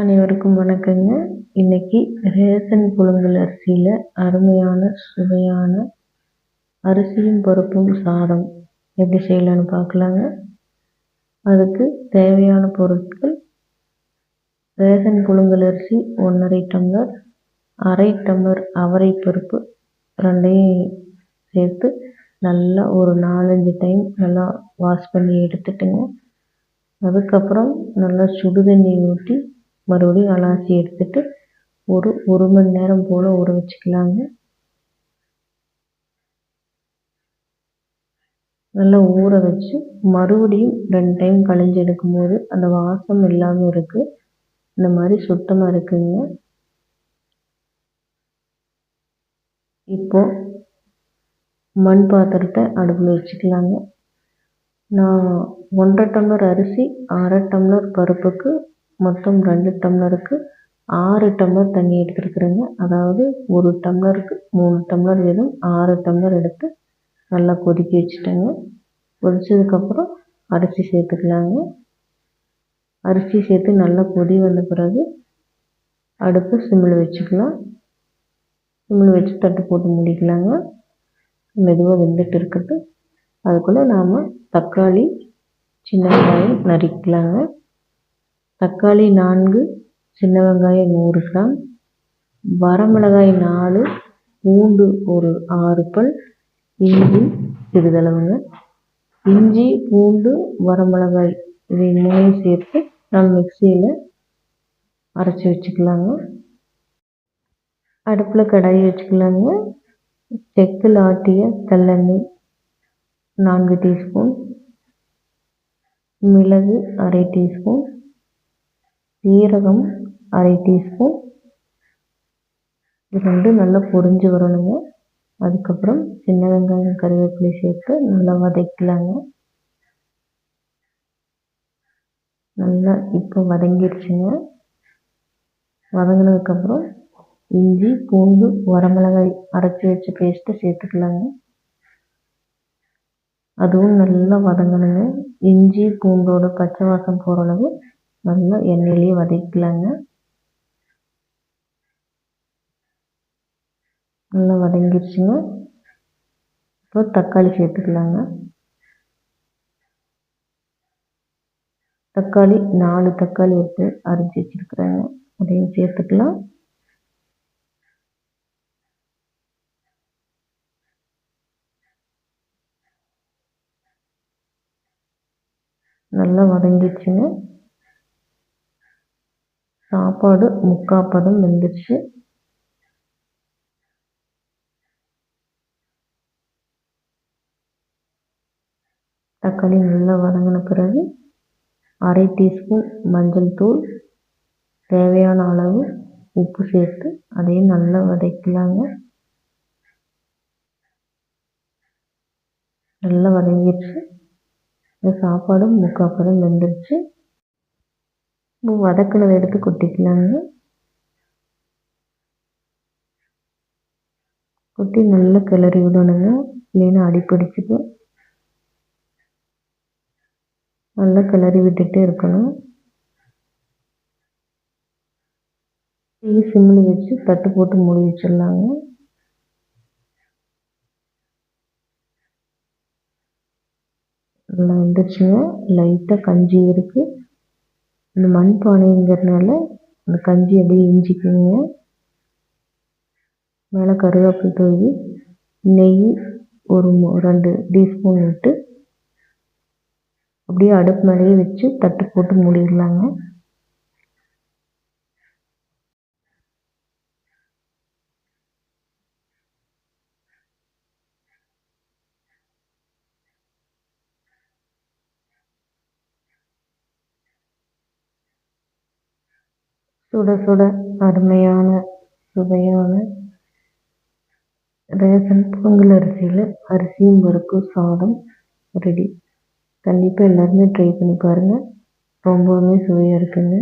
அனைவருக்கும் வணக்கங்க. இன்னைக்கு ரேசன் புழுங்கல் அரிசியில் அருமையான சுவையான அரிசியும் பருப்பும் சாதம் எப்படி செய்யலான்னு பார்க்கலாங்க. அதுக்கு தேவையான பொருட்கள் ரேசன் புழுங்கல் அரிசி ஒன்றரை டம்ளர் அரை டம்ளர் அவரை பருப்பு ரெண்டையும் சேர்த்து நல்லா ஒரு நாலஞ்சு டைம் நல்லா வாஷ் பண்ணி எடுத்துட்டுங்க. அதுக்கப்புறம் நல்லா சுடுதண்ணி ஊற்றி மறுபடியும் அலாசி எடுத்துட்டு ஒரு ஒரு மணி நேரம் போல் ஊற வச்சுக்கலாங்க. நல்லா ஊற வச்சு மறுபடியும் ரெண்டு டைம் களைஞ்சி எடுக்கும்போது அந்த வாசம் இல்லாமல் இருக்குது இந்த மாதிரி சுத்தமாக இருக்குங்க. இப்போ மண் பாத்திரத்தை அடுப்பில் வச்சுக்கலாங்க. நான் ஒன்றரை டம்ளர் அரிசி அரை டம்ளர் பருப்புக்கு மொத்தம் ரெண்டு டம்ளருக்கு ஆறு டம்ளர் தண்ணி எடுத்துருக்குறேங்க. அதாவது ஒரு டம்ளருக்கு மூணு டம்ளர் வீதம் ஆறு டம்ளர் எடுத்து நல்லா கொதிக்க வச்சுட்டேங்க. கொதிச்சதுக்கப்புறம் அரிசி சேர்த்துக்கலாங்க. அரிசி சேர்த்து நல்லா கொதி வந்த பிறகு அடுப்பு சிம்மில் வச்சுக்கலாம். சிம்மில் வச்சு தட்டு போட்டு முடிக்கலாங்க. மெதுவாக வெந்துட்டு இருக்குது அதுக்குள்ளே நாம் தக்காளி சின்ன வெங்காயம் நறுக்கலாங்க தக்காளி நான்கு சின்ன வெங்காயம் நூறு கிராம் வரமிளகாய் நாலு பூண்டு ஒரு ஆறு பல் இஞ்சி சிறிதளவுங்க. இஞ்சி பூண்டு வரமிளகாய் இதை மூணையும் சேர்த்து நம்ம மிக்சியில் அரைச்சி வச்சுக்கலாங்க. அடுப்பில் கடாயி வச்சுக்கலாங்க. செக்கில் ஆட்டிய கல்லெண்ணெய் நான்கு டீஸ்பூன் மிளகு அரை டீஸ்பூன் சீரகம் அரை டீஸ்பூன் இது ரெண்டும் நல்லா பொரிஞ்சு வரணுங்க. அதுக்கப்புறம் சின்ன வெங்காயம் கருவேப்பிலை சேர்த்து நல்லா வதக்கலாங்க. நல்லா இப்போ வதங்கிடுச்சுங்க வதங்கினதுக்கப்புறம் இஞ்சி பூண்டு வரமிளகாய் அரைச்சி வச்ச பேஸ்ட்டு சேர்த்துக்கலாங்க. அதுவும் நல்லா வதங்கணுங்க. இஞ்சி பூண்டோட பச்சை வாசம் போகிற அளவு நல்லா எண்ணெயிலேயே வதக்கலாங்க. நல்லா வதங்கிடுச்சுங்க இப்போ தக்காளி சேர்த்துக்கலாங்க. தக்காளி நாலு தக்காளி எடுத்து அரைச்சி வச்சுருக்குறேங்க. அதையும் சேர்த்துக்கலாம். நல்லா வதங்கிடுச்சுங்க சாப்பாடு முக்கால் பதம் வெந்துருச்சு. தக்காளி நல்லா வதங்கின பிறகு அரை டீஸ்பூன் மஞ்சள் தூள் தேவையான அளவு உப்பு சேர்த்து அதையும் நல்லா வதக்கலாங்க. நல்லா வதங்கிடுச்சு இந்த சாப்பாடும் முக்கால் பதம் வெந்துருச்சு. வதக்கினதை எடுத்து கொட்டிக்கலாங்க கொட்டி நல்லா கிளறி விடணுங்க. இல்லைன்னா அடிப்பிடிச்சிக்கும் நல்லா கிளறி விட்டுட்டே இருக்கணும். தீ சிம்மில் வச்சு தட்டு போட்டு மூடி வச்சிடலாங்க. நல்லா வந்துருச்சுங்க. லைட்டாக கஞ்சி இருக்குது இந்த மண்பானைங்கிறதுனால அந்த கஞ்சி அப்படியே இஞ்சிக்குங்க. மேலே கருவேப்பிலை தூவி நெய் ஒரு ரெண்டு டீஸ்பூன் விட்டு அப்படியே அடுப்பு மேலேயே வச்சு தட்டு போட்டு மூடிடலாங்க. சுட சுட அருமையான சுவையான ரேஷன் பொங்கல் அரிசியில் அரிசியும் பருப்பும் சாதம் ரெடி கண்டிப்பாக எல்லாருமே ட்ரை பண்ணி பாருங்கள் ரொம்பவுமே சுவையாக இருக்குங்க.